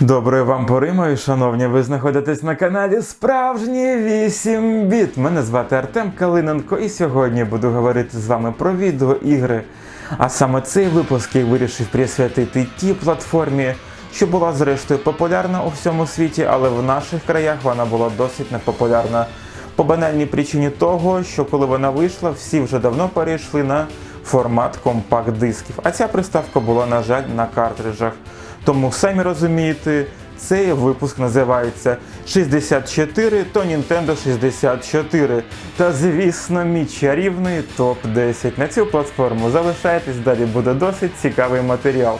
Доброї вам пори, мої шановні. Ви знаходитесь на каналі Справжній 8 біт. Мене звати Артем Калиненко, і сьогодні буду говорити з вами про відеоігри. А саме цей випуск я вирішив присвятити тій платформі, що була зрештою популярна у всьому світі, але в наших краях вона була досить непопулярна. По банальній причині того, що коли вона вийшла, всі вже давно перейшли на формат компакт-дисків. А ця приставка була, на жаль, на картриджах. Тому самі розумієте, цей випуск називається 64 то Nintendo 64. Та звісно, мій чарівний топ-10. На цю платформу залишайтесь, далі буде досить цікавий матеріал.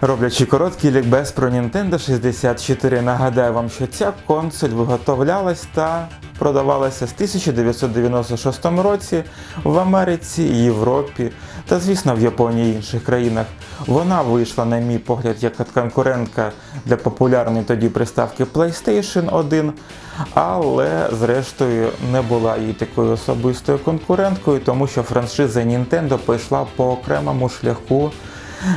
Роблячи короткий лікбез про Nintendo 64, нагадаю вам, що ця консоль виготовлялась та продавалася з 1996 році в Америці, Європі та, звісно, в Японії і інших країнах. Вона вийшла, на мій погляд, як конкурентка для популярної тоді приставки PlayStation 1, але зрештою не була їй такою особистою конкуренткою, тому що франшиза Nintendo пішла по окремому шляху.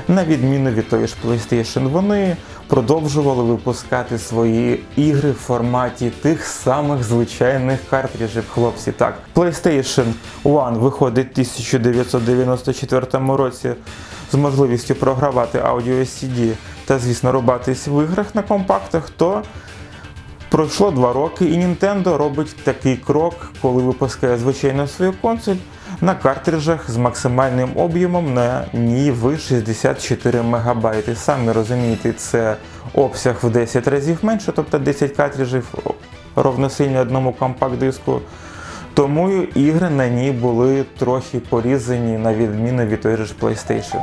На відміну від тої ж PlayStation, вони продовжували випускати свої ігри в форматі тих самих звичайних картриджів, хлопці. Так, PlayStation One виходить в 1994 році з можливістю програвати аудіо CD та, звісно, рубатись в іграх на компактах, то Пройшло два роки, і Nintendo робить такий крок, коли випускає звичайно свою консоль на картриджах з максимальним об'ємом на NIV 64 МБ. Самі розумієте, це обсяг в 10 разів менше, тобто 10 картриджів ровносильні одному компакт-диску. Тому ігри на ній були трохи порізані на відміну від той ж PlayStation.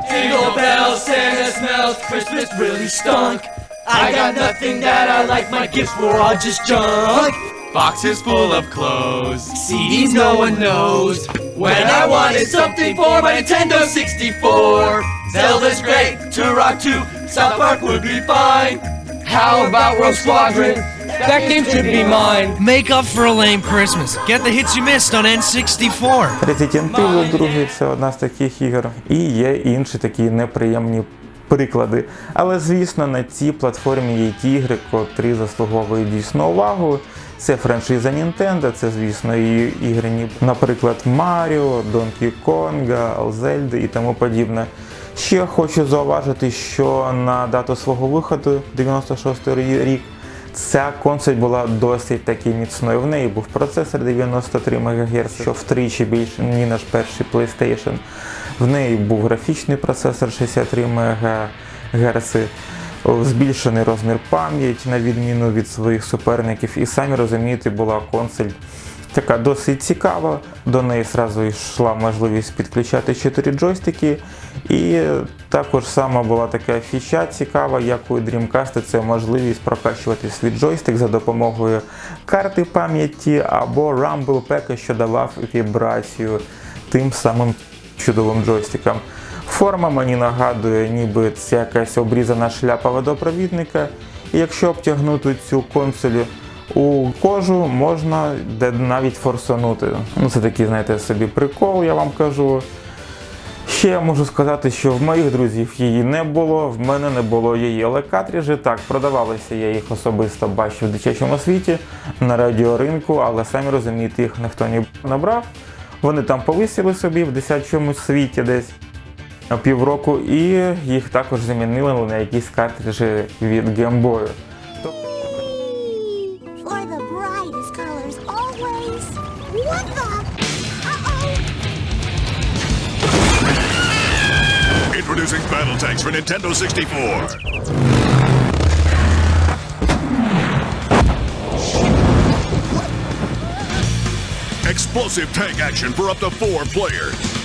I got nothing that I like, my gifts were all just junk. Boxes full of clothes. CDs no one knows. When I wanted something for my Nintendo 64. Zelda's great, Turok 2, South Park would be fine. How about Rogue Squadron? That game should be mine. Make up for a lame Christmas. Get the hits you missed on N64. Resident Evil 2 це одна з таких ігор. І є інші такі неприємні приклади. Але звісно, на цій платформі є ті ігри, котрі заслуговують дійсно увагу. Це франшиза Nintendo, це, звісно, і ігри, наприклад, Mario, Donkey Kong, Zelda і тому подібне. Ще хочу зауважити, що на дату свого виходу, 96 рік, Ця консоль була досить таки міцною. В неї був процесор 93 МГц, що втричі більше, ніж наш перший PlayStation. В неї був графічний процесор 63 МГц, збільшений розмір пам'яті на відміну від своїх суперників. І самі розумієте, була консоль така досить цікава. До неї зразу йшла можливість підключати 4 джойстики. І також сама була така фіча цікава, як у Dreamcast, це можливість прокачувати свій джойстик за допомогою карти пам'яті або Rumble Pack, що давав вібрацію тим самим чудовим джойстикам. Форма мені нагадує, ніби це якась обрізана шляпа водопровідника. І якщо обтягнути цю консоль у кожу, можна навіть форсанути. Ну, це такий, знаєте, собі прикол, я вам кажу. Ще я можу сказати, що в моїх друзів її не було, в мене не було її. Але картриджі так продавалися, я їх особисто бачив в дитячому світі на радіоринку, але самі розумієте, їх ніхто не набрав. Вони там повисіли собі в дитячому світі десь півроку, і їх також замінили на якісь картриджі від? Uh-oh. Introducing Battle Tanks for Nintendo 64. Explosive tank action for up to four players.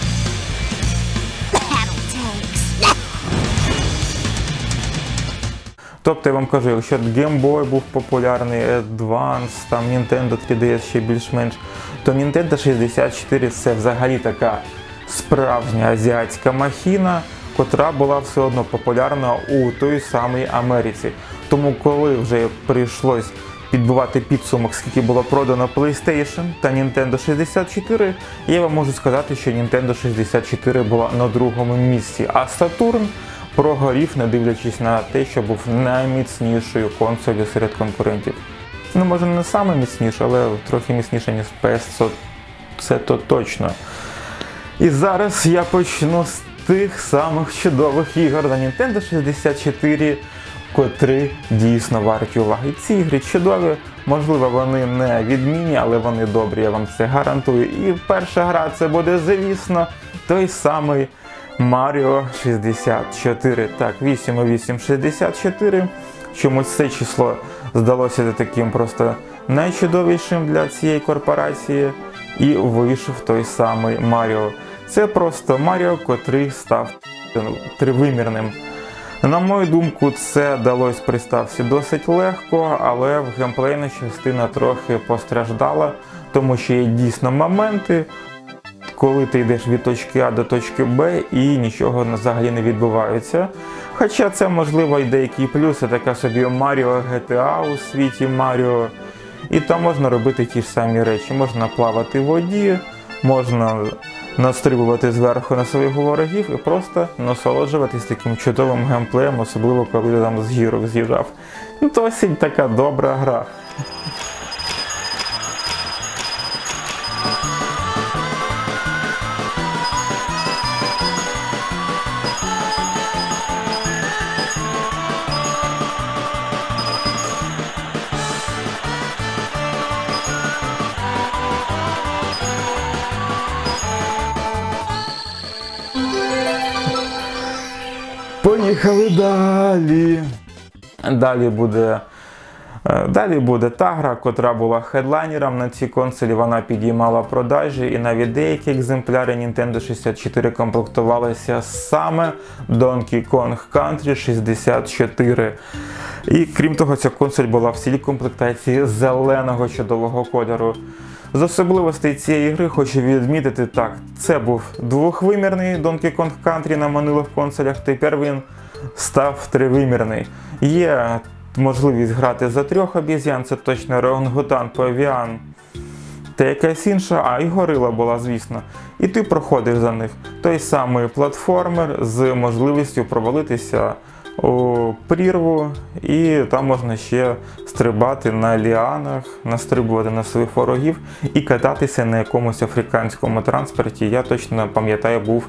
Тобто я вам кажу, якщо Game Boy був популярний, Advance, там Nintendo 3DS ще більш-менш, то Nintendo 64 це взагалі така справжня азіатська махіна, котра була все одно популярна у той самій Америці. Тому коли вже прийшлось підбивати підсумок, скільки було продано PlayStation та Nintendo 64, я вам можу сказати, що Nintendo 64 була на другому місці, а Saturn прогорів, не дивлячись на те, що був найміцнішою консолью серед конкурентів. Ну, може, не саме міцніше, але трохи міцніше, ніж PS, це то точно. І зараз я почну з тих самих чудових ігор на Nintendo 64, котрі дійсно варті уваги. Ці ігри чудові, можливо, вони не відмінні, але вони добрі, я вам це гарантую. І перша гра це буде, звісно, той самий Mario 64. Так, 8,864. Чомусь це число здалося таким просто найчудовішим для цієї корпорації. І вийшов той самий Маріо. Це просто Маріо, котрий став тривимірним. На мою думку, це далось приставці досить легко, але в геймплейна частина трохи постраждала, тому що є дійсно моменти, коли ти йдеш від точки А до точки Б і нічого взагалі не відбувається. Хоча це можливо і деякі плюси, така собі Маріо GTA у світі Маріо. І там можна робити ті ж самі речі. Можна плавати в воді, можна настрибувати зверху на своїх ворогів і просто насолоджуватись таким чудовим геймплеєм, особливо коли ти там з гірок з'їжджав. Ну, Досить така добра гра. Поїхали далі. Далі буде. е, Далі буде та гра, котра була хедлайнером на цій консолі. Вона підіймала продажі, і навіть деякі екземпляри Nintendo 64 комплектувалися саме Donkey Kong Country 64. І крім того, ця консоль була в цілій комплектації зеленого чудового кольору. З особливостей цієї гри хочу відмітити так: це був двохвимірний Donkey Kong Country на минулих консолях. Тепер він став тривимірний. Є можливість грати за трьох обіз'ян, це точно Реонгутан, Павіан та якась інша, а і горила була, звісно. І ти проходиш за них. Той самий платформер з можливістю провалитися прірву, і там можна ще стрибати на ліанах, настрибувати на своїх ворогів і кататися на якомусь африканському транспорті. Я точно пам'ятаю, був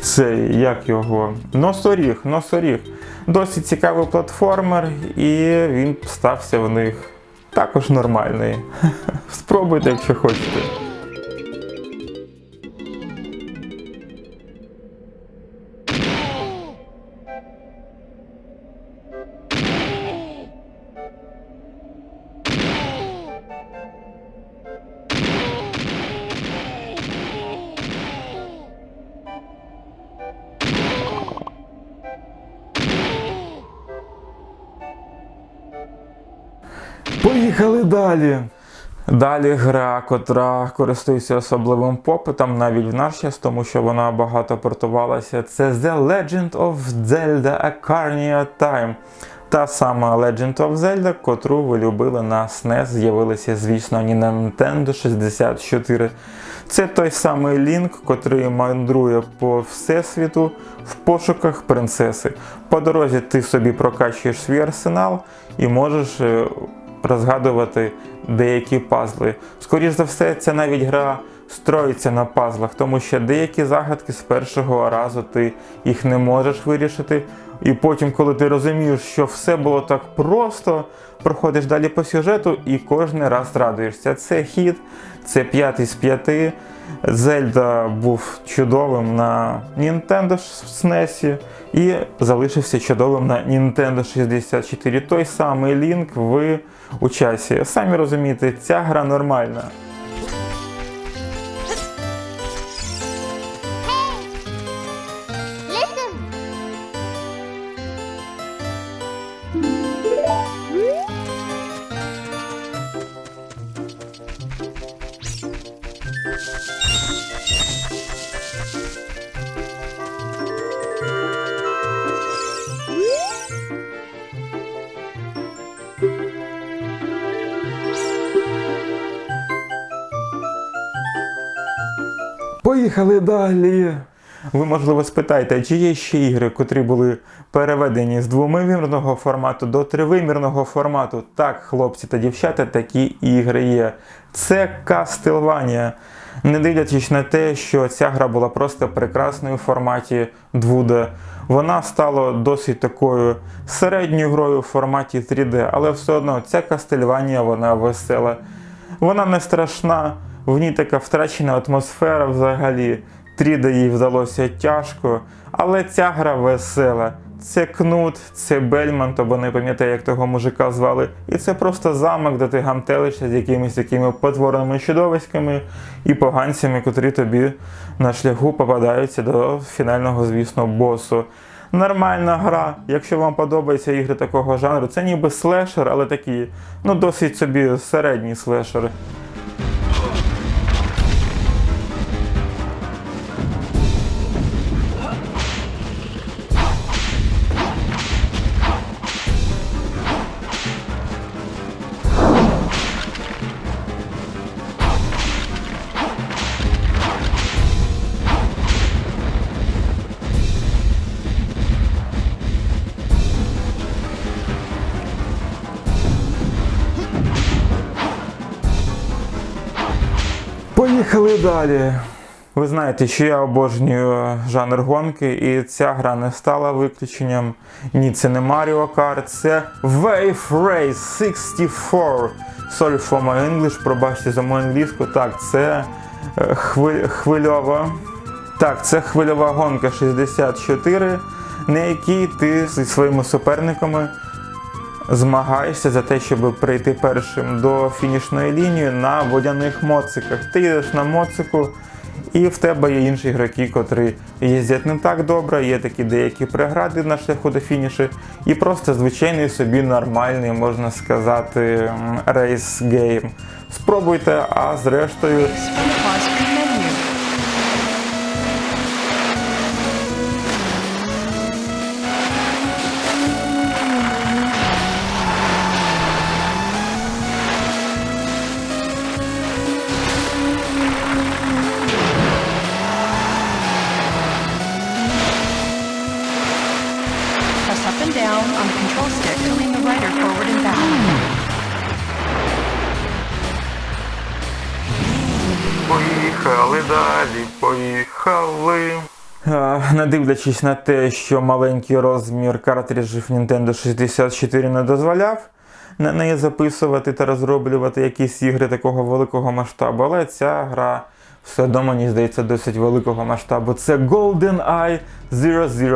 цей, як його, носоріг, носоріг. Досить цікавий платформер, і він стався в них також нормальний. Спробуйте, якщо хочете. Поїхали далі. Далі гра, котра користується особливим попитом навіть в наш час, тому що вона багато портувалася. Це The Legend of Zelda Ocarina Time. Та сама Legend of Zelda, котру ви любили на SNES, з'явилася, звісно, не на Nintendo 64. Це той самий Лінк, котрий мандрує по всесвіту в пошуках принцеси. По дорозі ти собі прокачуєш свій арсенал і можеш е, розгадувати деякі пазли. Скоріше за все, ця навіть гра строїться на пазлах, тому що деякі загадки з першого разу ти їх не можеш вирішити. І потім, коли ти розумієш, що все було так просто, проходиш далі по сюжету і кожен раз радуєшся. Це хід, це п'ятий з п'яти. Зельда був чудовим на Nintendo SNES і залишився чудовим на Nintendo 64. Той самий Link в у часі. Самі розумієте, ця гра нормальна. Поїхали далі. Ви, можливо, спитаєте, чи є ще ігри, котрі були переведені з двомимірного формату до тривимірного формату? Так, хлопці та дівчата, такі ігри є. Це Castlevania. Не дивлячись на те, що ця гра була просто прекрасною в форматі 2D, вона стала досить такою середньою грою в форматі 3D, але все одно ця Castlevania, вона весела. Вона не страшна, в ній така втрачена атмосфера взагалі. 3D їй вдалося тяжко, але ця гра весела. Це кнут, це Бельмонт, або не пам'ятаю, як того мужика звали. І це просто замок, де ти гамтелишся з якимись такими потворними чудовиськами і поганцями, котрі тобі на шляху попадаються до фінального, звісно, босу. Нормальна гра. Якщо вам подобаються ігри такого жанру, це ніби слешер, але такий, ну досить собі середній слешер. Поїхали далі. Ви знаєте, що я обожнюю жанр гонки, і ця гра не стала виключенням. Ні, це не Mario Kart, це Wave Race 64. Sorry for my English, пробачте за мою англійську. Так, це е, хвиль, хвильова. Так, це хвильова гонка 64, на якій ти зі своїми суперниками змагаєшся за те, щоб прийти першим до фінішної лінії на водяних моциках. Ти їдеш на моцику, і в тебе є інші ігроки, котрі їздять не так добре, є такі деякі прегради на шляху до фінішу, і просто звичайний собі нормальний, можна сказати, рейс гейм. Спробуйте, а зрештою. Поїхали далі, поїхали. Не дивлячись на те, що маленький розмір картриджів Nintendo 64 не дозволяв на неї записувати та розроблювати якісь ігри такого великого масштабу, але ця гра все одно, мені здається, досить великого масштабу. Це GoldenEye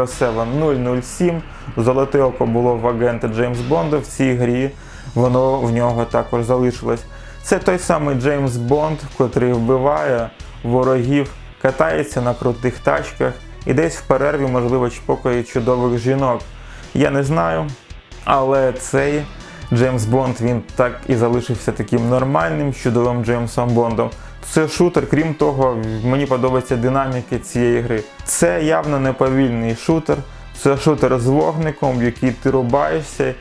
007 007. Золоте око було в агента Джеймс Бонда в цій грі. Воно в нього також залишилось. Це той самий Джеймс Бонд, котрий вбиває ворогів, катається на крутих тачках і десь в перерві, можливо, чпокає чудових жінок. Я не знаю, але цей Джеймс Бонд він так і залишився таким нормальним, чудовим Джеймсом Бондом. Це шутер, крім того, мені подобається динаміки цієї гри. Це явно не повільний шутер, це шутер з вогником, в який ти рубаєшся,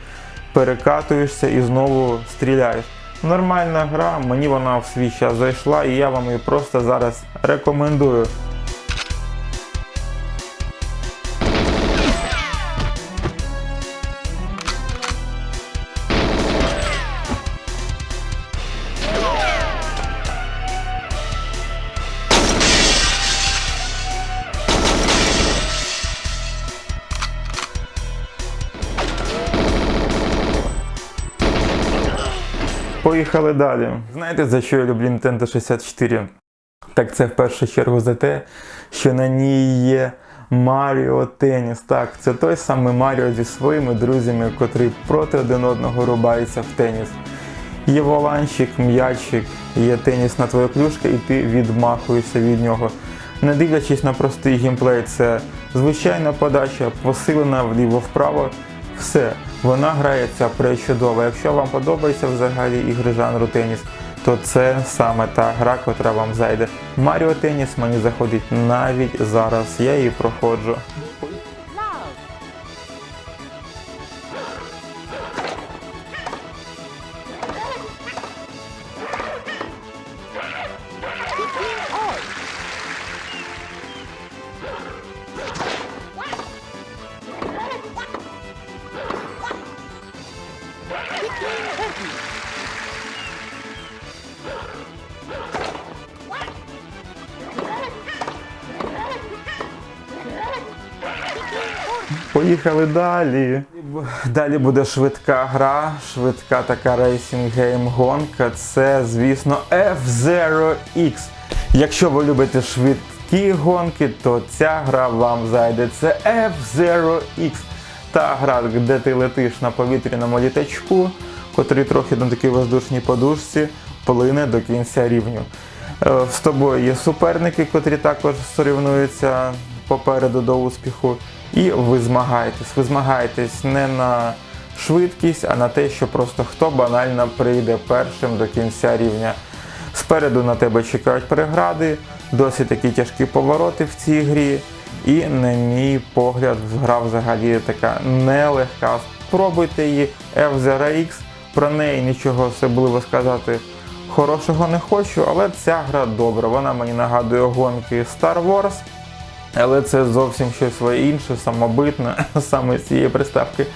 перекатуєшся і знову стріляєш. Нормальна гра, мені вона в свій час зайшла, і я вам її просто зараз рекомендую. Поїхали далі. Знаєте, за що я люблю Nintendo 64? Так це в першу чергу за те, що на ній є Маріо Теніс. Так, це той самий Маріо зі своїми друзями, котрі проти один одного рубаються в теніс. Є воланчик, м'ячик, є тенісна твоя клюшка, і ти відмахуєшся від нього. Не дивлячись на простий геймплей, це звичайна подача, посилена вліво-вправо. Все, вона грається пречудово. Якщо вам подобається взагалі ігри жанру теніс, то це саме та гра, котра вам зайде. Маріо Теніс мені заходить навіть зараз. Я її проходжу. Поїхали далі. Далі буде швидка гра, швидка така рейсінг гейм гонка. Це, звісно, F-Zero X. Якщо ви любите швидкі гонки, то ця гра вам зайде. Це F-Zero X. Та гра, де ти летиш на повітряному літачку, котрий трохи на такій воздушній подушці плине до кінця рівню. Е, З тобою є суперники, котрі також сорівнуються попереду до успіху. І ви змагаєтесь. Ви змагаєтесь не на швидкість, а на те, що просто хто банально прийде першим до кінця рівня. Спереду на тебе чекають перегради, досить такі тяжкі повороти в цій грі. І, на мій погляд, гра взагалі така нелегка. Спробуйте її F-Zero X, про неї нічого особливо сказати хорошого не хочу, але ця гра добра. Вона мені нагадує гонки Star Wars. Але це зовсім щось своє інше, самобитне, саме з цієї приставки.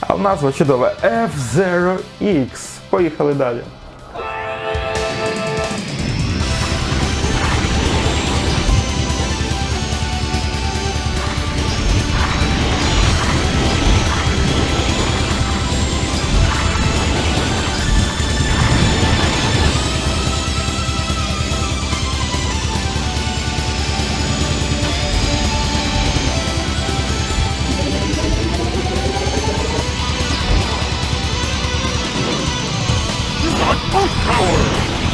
А в назва чудова F-Zero X. Поїхали далі.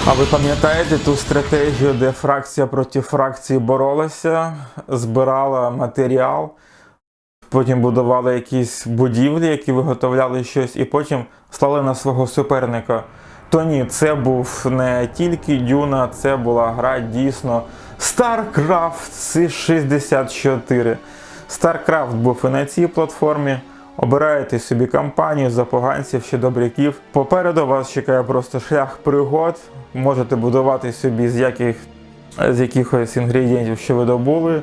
А ви пам'ятаєте ту стратегію, де фракція проти фракції боролася, збирала матеріал, потім будували якісь будівлі, які виготовляли щось, і потім стали на свого суперника. То ні, це був не тільки Дюна, це була гра дійсно StarCraft 64. StarCraft був і на цій платформі. Обираєте собі кампанію за поганців чи добряків. Попереду вас чекає просто шлях пригод. Можете будувати собі з яких з якихось інгредієнтів, що ви добули,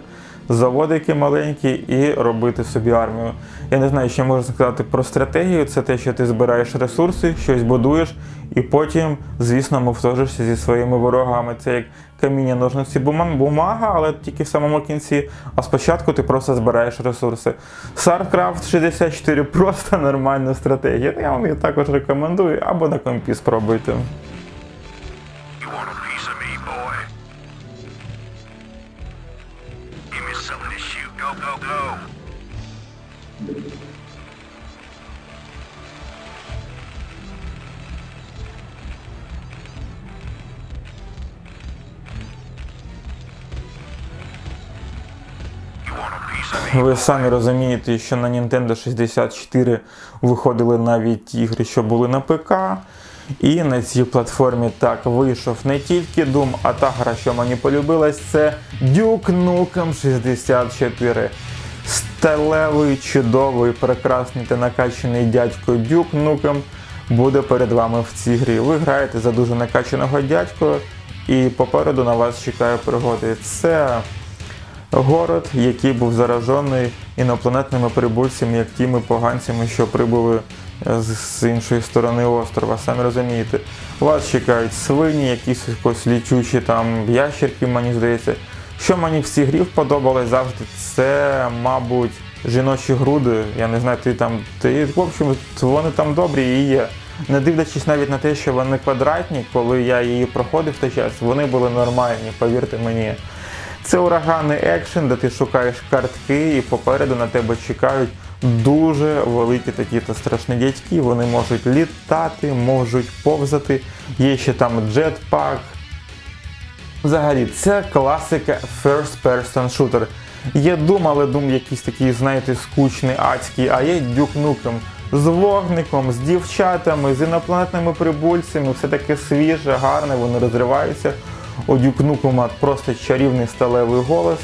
заводики маленькі і робити собі армію. Я не знаю, що можна сказати про стратегію. Це те, що ти збираєш ресурси, щось будуєш, і потім, звісно, мовтожишся зі своїми ворогами. Це як каміння, ножниці, бума- бумага, але тільки в самому кінці. А спочатку ти просто збираєш ресурси. StarCraft 64 просто нормальна стратегія. Я вам її також рекомендую, або на компі спробуйте. Ви самі розумієте, що на Nintendo 64 виходили навіть ігри, що були на ПК. І на цій платформі так вийшов не тільки Doom, а та гра, що мені полюбилась, це Duke Nukem 64. Сталевий, чудовий, прекрасний та накачаний дядько Duke Nukem буде перед вами в цій грі. Ви граєте за дуже накачаного дядька, і попереду на вас чекає пригоди. Це город, який був заражений інопланетними прибульцями, як тими поганцями, що прибули е, з іншої сторони острова. Самі розумієте, вас чекають свині, якісь якось лічучі там ящерки, мені здається. Що мені в цій грі сподобалось завжди, це, мабуть, жіночі груди. Я не знаю, ти там. Ти, в общем, вони там добрі і є. Не дивлячись навіть на те, що вони квадратні, коли я її проходив в той час, вони були нормальні, повірте мені. Це ураганний екшен, де ти шукаєш картки, і попереду на тебе чекають дуже великі такі та страшні дядьки. Вони можуть літати, можуть повзати. Є ще там джетпак. Взагалі, це класика First Person Shooter. Є Doom, але Doom якийсь такий, знаєте, скучний, адський, а є Duke Nukem з вогником, з дівчатами, з інопланетними прибульцями, все таке свіже, гарне, вони розриваються. У Duke Nukem просто чарівний сталевий голос,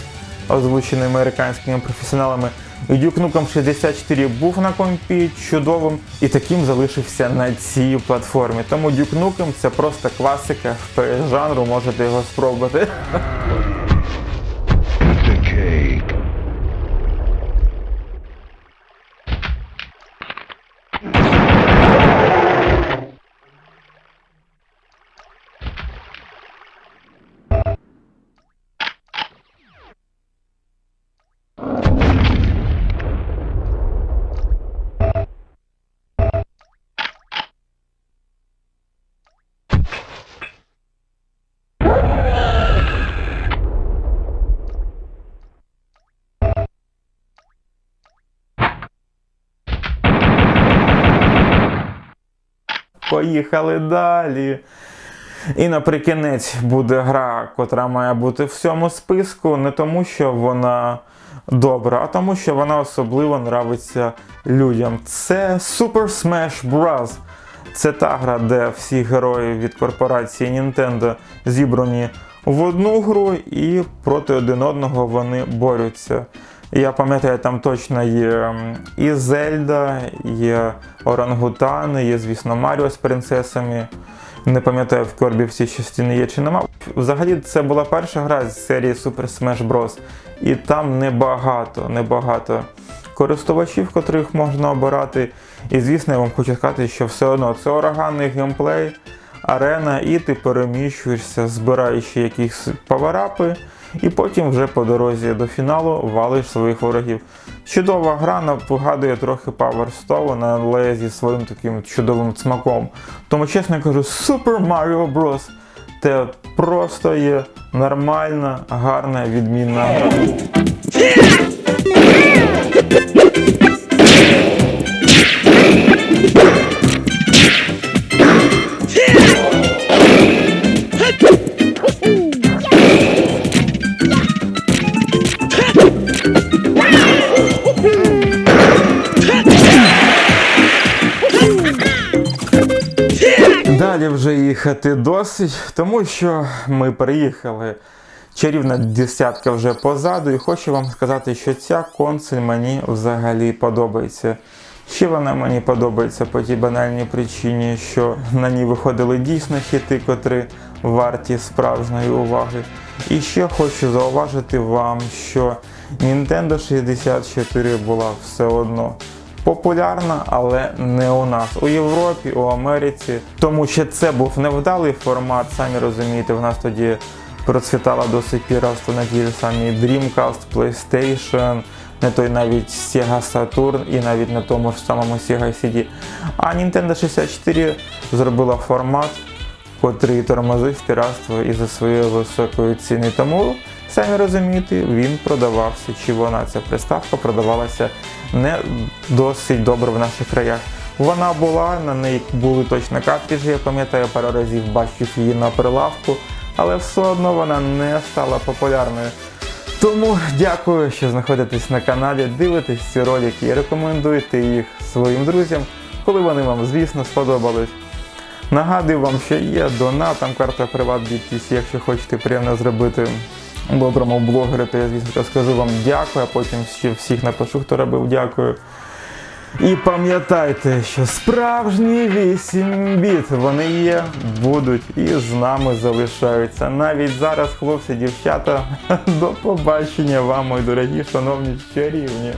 озвучений американськими професіоналами. І Duke Nukem 64 був на компі чудовим і таким залишився на цій платформі. Тому Duke Nukem це просто класика в жанру, можете його спробувати. Поїхали далі. І наприкінець буде гра, котра має бути в цьому списку, не тому, що вона добра, а тому, що вона особливо нравиться людям. Це Super Smash Bros. Це та гра, де всі герої від корпорації Nintendo зібрані в одну гру і проти один одного вони борються. Я пам'ятаю, там точно є і Зельда, є Орангутани, є, звісно, Маріо з принцесами. Не пам'ятаю, в Корбі всі частини є чи нема. Взагалі, це була перша гра з серії Super Smash Bros. І там небагато, небагато користувачів, котрих можна обирати. І звісно, я вам хочу сказати, що все одно це ураганний геймплей, арена, і ти переміщуєшся, збираючи якісь паверапи, і потім вже по дорозі до фіналу валиш своїх ворогів. Чудова гра нагадує трохи Power Stone, але зі своїм таким чудовим смаком. Тому чесно кажу, Super Mario Bros. Це просто є нормальна, гарна, відмінна гра. Їхати досить, тому що ми приїхали. Чарівна десятка вже позаду, і хочу вам сказати, що ця консоль мені взагалі подобається. Ще вона мені подобається по тій банальній причині, що на ній виходили дійсно хіти, котрі варті справжньої уваги. І ще хочу зауважити вам, що Nintendo 64 була все одно популярна, але не у нас. У Європі, у Америці. Тому що це був невдалий формат, самі розумієте, в нас тоді процвітала до сих пір на ті самі Dreamcast, PlayStation, не той навіть Sega Saturn і навіть на тому ж самому Sega CD. А Nintendo 64 зробила формат, котрий тормозив піратство із-за своєї високої ціни. Тому, самі розумієте, він продавався, чи вона ця приставка продавалася не досить добре в наших краях. Вона була, на неї були точно картриджі, я пам'ятаю, пару разів бачив її на прилавку, але все одно вона не стала популярною. Тому дякую, що знаходитесь на каналі, дивитесь ці ролики і рекомендуйте їх своїм друзям, коли вони вам, звісно, сподобались. Нагадую вам, що є донат, там карта PrivatBitTC, якщо хочете приємно зробити доброму блогеру, то я, звісно, скажу вам дякую, а потім ще всіх напишу, хто робив дякую. І пам'ятайте, що справжні 8 біт вони є, будуть і з нами залишаються. Навіть зараз, хлопці, дівчата, до побачення вам, мої дорогі, шановні чарівні.